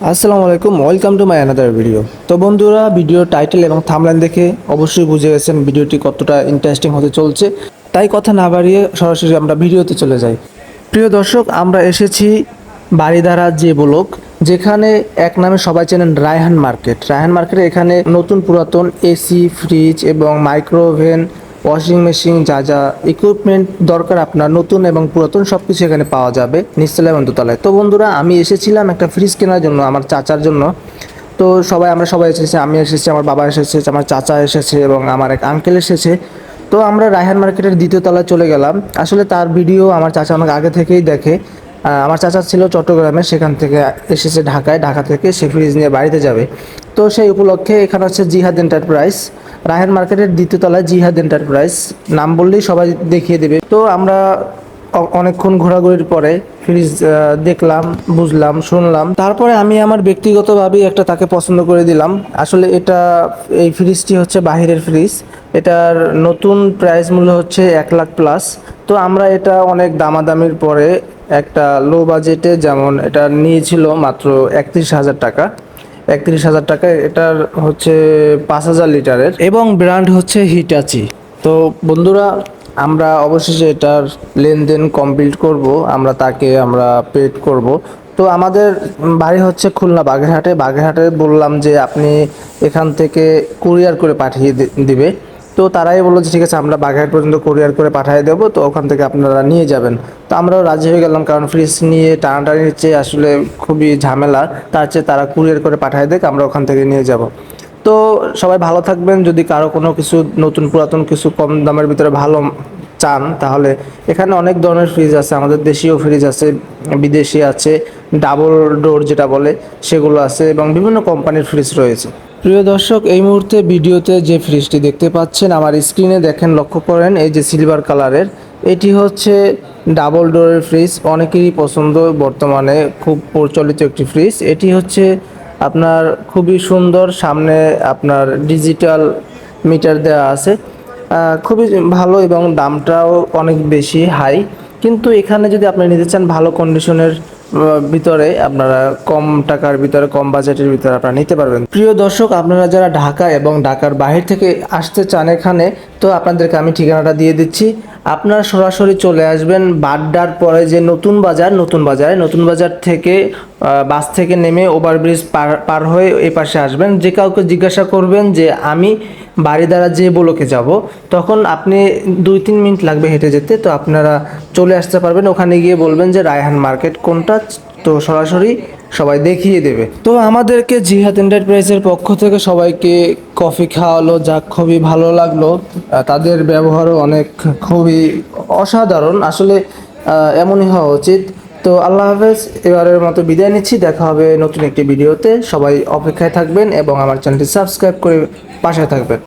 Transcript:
আসসালামু আলাইকুম welcome to my another video তো বন্ধুরা ভিডিও টাইটেল এবং থামলাইন দেখে অবশ্যই বুঝে গেছেন ভিডিওটি কতটা ইন্টারেস্টিং হতে চলছে। তাই কথা না বাড়িয়ে সরাসরি আমরা ভিডিওতে চলে যাই। প্রিয় দর্শক, আমরা এসেছি বাড়িধারা যে ব্লক, যেখানে এক নামে সবাই চেনেন রায়হান মার্কেট। রায়হান মার্কেটে এখানে নতুন পুরাতন এসি ফ্রিজ এবং মাইক্রোওভেন ওয়াশিং মেশিন যা যা ইকুইপমেন্ট দরকার আপনার নতুন এবং পুরাতন সব কিছু এখানে পাওয়া যাবে নিচতলায় এবং দোতলায়। তো বন্ধুরা, আমি এসেছিলাম একটা ফ্রিজ কেনার জন্য আমার চাচার জন্য। তো সবাই, আমরা সবাই এসেছি, আমি এসেছি, আমার বাবা এসেছে, আমার চাচা এসেছে এবং আমার এক আঙ্কেল এসেছে। তো আমরা রায়হান মার্কেটের দ্বিতীয় তলায় চলে গেলাম। আসলে তার ভিডিও আমার চাচা আমাকে আগে থেকেই দেখে। আমার চাচা ছিল চট্টগ্রামে, সেখান থেকে এসেছে ঢাকায়। ঢাকা থেকে সে ফ্রিজ নিয়ে বাড়িতে যাবে। তো সেই উপলক্ষে এখানে হচ্ছে জিহাদ এন্টারপ্রাইজ রায়হান মার্কেটের দ্বিতীয় তলায় জিহাদ এন্টারপ্রাইজ। নাম বললেই সবাই দেখিয়ে দেবে। তো আমরা অনেকক্ষণ ঘোরাঘুরির পরে ফ্রিজ দেখলাম, বুঝলাম, শুনলাম। তারপরে আমি আমার ব্যক্তিগতভাবেই একটা তাকে পছন্দ করে দিলাম। আসলে এটা, এই ফ্রিজটি হচ্ছে বাহিরের ফ্রিজ। এটার নতুন প্রাইস মূল্য হচ্ছে এক লাখ প্লাস। তো আমরা এটা অনেক দামাদামির পরে একটা লো বাজেটে যেমন এটা নিয়েছিল মাত্র একত্রিশ হাজার টাকা। একত্রিশ হাজার টাকা এটার হচ্ছে পাঁচ হাজার লিটারের। এবং ব্র্যান্ড হচ্ছে হিটাচি তো বন্ধুরা আমরা অবশেষে এটার লেনদেন কমপ্লিট করব আমরা তাকে আমরা পেড করব। তো আমাদের বাড়ি হচ্ছে খুলনা বাগেরহাটে। বাগেরহাটে বললাম যে আপনি এখান থেকে কুরিয়ার করে পাঠিয়ে দি- দিবে। তো তারাই বলল যে, ঠিক আছে, আমরা বাগেরহাট পর্যন্ত কুরিয়ার করে পাঠিয়ে দেবো, তো ওখান থেকে আপনারা নিয়ে যাবেন। তো আমরাও রাজি হয়ে গেলাম, কারণ ফ্রিজ নিয়ে টানাটানির চেয়ে আসলে খুবই ঝামেলা। তার চেয়ে তারা কুরিয়ার করে পাঠিয়ে দেখ আমরা ওখান থেকে নিয়ে যাব। তো সবাই ভালো থাকবেন। যদি কারও কোনো কিছু নতুন, পুরাতন কিছু কম দামের ভিতরে ভালো চান, তাহলে এখানে অনেক ধরনের ফ্রিজ আছে। আমাদের দেশীয় ফ্রিজ আছে, বিদেশি আছে ডাবল ডোর যেটা বলে, সেগুলো আছে এবং বিভিন্ন কোম্পানির ফ্রিজ রয়েছে। প্রিয় দর্শক, এই মুহূর্তে ভিডিওতে যে ফ্রিজটি দেখতে পাচ্ছেন, আমার স্ক্রিনে দেখেন, লক্ষ্য করেন, এই যে সিলভার কালারের এটি হচ্ছে ডাবল ডোরের ফ্রিজ অনেকেরই পছন্দ, বর্তমানে খুব প্রচলিত একটি ফ্রিজ এটি হচ্ছে আপনার খুবই সুন্দর, সামনে আপনার ডিজিটাল মিটার দেওয়া আছে খুবই ভালো এবং দামটাও অনেক বেশি হাই কিন্তু এখানে যদি আপনি নিতে চান ভালো কন্ডিশনের ভিতরে আপনারা কম টাকার ভিতরে, কম বাজেটের ভিতরে আপনারা নিতে পারবেন। প্রিয় দর্শক, আপনারা যারা ঢাকা এবং ঢাকার বাহির থেকে আসতে চান এখানে, তো আপনাদেরকে আমি ঠিকানাটা দিয়ে দিচ্ছি। আপনারা সরাসরি চলে আসবেন বাড্ডার পরে যে নতুন বাজার, নতুন বাজারে, নতুন বাজার থেকে বাস থেকে নেমে ওভারব্রিজ পার পার হয়ে এই পাশে আসবেন। যে কাউকে জিজ্ঞাসা করবেন যে, আমি বাড়ি দ্বারা যে বলোকে যাব, তখন আপনি দুই তিন মিনিট লাগবে হেঁটে যেতে। তো আপনারা চলে আসতে পারবেন। ওখানে গিয়ে বলবেন যে, রায়হান মার্কেট কোনটা? তো সরাসরি সবাই দেখিয়ে দেবে। তো আমাদেরকে জিহাদ এন্টারপ্রাইজের পক্ষ থেকে সবাইকে কফি খাওয়ালো, যা খুবই ভালো লাগল। তাদের ব্যবহারও অনেক খুবই অসাধারণ। আসলে এমনই হওয়া উচিত। তো আল্লাহ হাফেজ, এবারের মতো বিদায় নিচ্ছি। দেখা হবে নতুন একটি ভিডিওতে। সবাই অপেক্ষায় থাকবেন এবং আমার চ্যানেলটি সাবস্ক্রাইব করে পাশে থাকবেন।